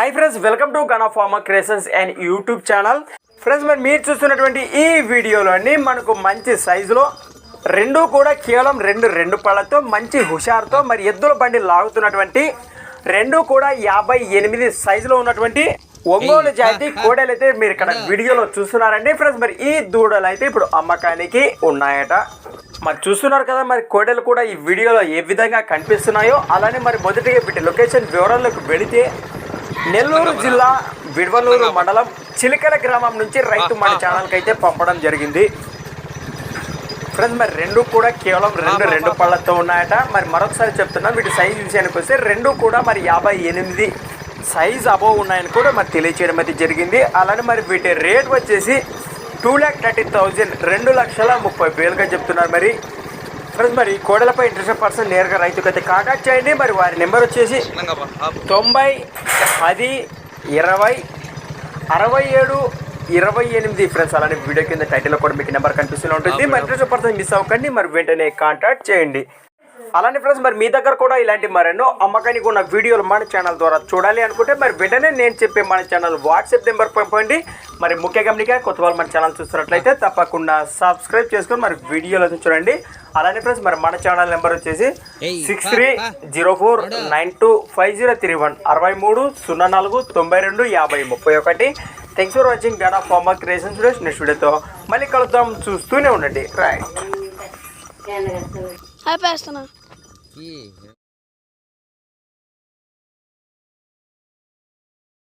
Hi friends welcome to gun farmer creations and YouTube channel friends మరి మీరు చూస్తున్నటువంటి ఈ వీడియోలోని మనకు మంచి సైజులో రెండు కూడా కేవలం రెండు రెండు పళ్ళతో మంచి హుషారుతో మరి ఎద్దుల బండి లాగుతున్నటువంటి రెండు కూడా యాభై ఎనిమిది సైజులో ఉన్నటువంటి ఒంగోలు జాతి కోడలు అయితే మీరు ఇక్కడ వీడియోలో చూస్తున్నారండి. ఫ్రెండ్స్ మరి ఈ దూడలు అయితే ఇప్పుడు అమ్మకానికి ఉన్నాయట. మరి చూస్తున్నారు కదా మరి కోడలు కూడా ఈ వీడియోలో ఏ విధంగా కనిపిస్తున్నాయో అలానే మరి మొదటిగా వీటి లొకేషన్ వివరాల్లోకి వెళితే నెల్లూరు జిల్లా విడవలూరు మండలం. చిలికల గ్రామం నుంచి రైతు మన ఛానల్కి అయితే పంపడం జరిగింది. ఫ్రెండ్స్ మరి రెండు కూడా కేవలం రెండు రెండు పళ్ళతో ఉన్నాయట. మరి మరొకసారి చెప్తున్నాను వీటి సైజ్ విషయానికి వస్తే రెండు కూడా మరి యాభై ఎనిమిది సైజ్ అబోవ్ ఉన్నాయని కూడా మరి తెలియచేయడం అయితే జరిగింది. అలానే మరి వీటి రేట్ వచ్చేసి టూ ల్యాక్ థర్టీ థౌజండ్ రెండు లక్షల ముప్పై వేలుగా చెప్తున్నారు మరి. ఫ్రెండ్స్ మరి కోడలపై ఇంట్రెస్ట్ పర్సన్ నేరుగా రైతుకి అయితే కాంటాక్ట్ చేయండి. మరి వారి నెంబర్ వచ్చేసి తొంభై పది ఇరవై అరవై ఏడు ఇరవై ఎనిమిది. ఫ్రెండ్స్ అలానే వీడియో కింద టైటిల్లో కూడా మీకు నెంబర్ కనిపిస్తూనే ఉంటుంది. మరి ఇంట్రెస్ట్ పర్సన్ మిస్ అవ్వకండి. మరి వెంటనే కాంటాక్ట్ చేయండి. అలానే ఫ్రెండ్స్ మరి మీ దగ్గర కూడా ఇలాంటి మరెన్నో అమ్మకానికి ఉన్న వీడియోలు మన ఛానల్ ద్వారా చూడాలి అనుకుంటే మరి వెంటనే నేను చెప్పే మన ఛానల్ వాట్సాప్ నెంబర్ పంపండి. మరి ముఖ్య గమనిక కొత్త వాళ్ళు మన ఛానల్ చూస్తున్నట్లయితే తప్పకుండా సబ్స్క్రైబ్ చేసుకొని మరి వీడియోలు చూడండి. అలానే ఫ్రెండ్స్ మరి మన ఛానల్ నెంబర్ వచ్చేసి six three zero four nine two five zero three one అరవై మూడు సున్నా నాలుగు తొంభై రెండు యాభై ముప్పై ఒకటి. Thanks for watching gun of farmer creations next వీడియోతో మళ్ళీ కలుద్దాం. చూస్తూనే ఉండండి. రైట్ ఆపేస్తున్నా ఈ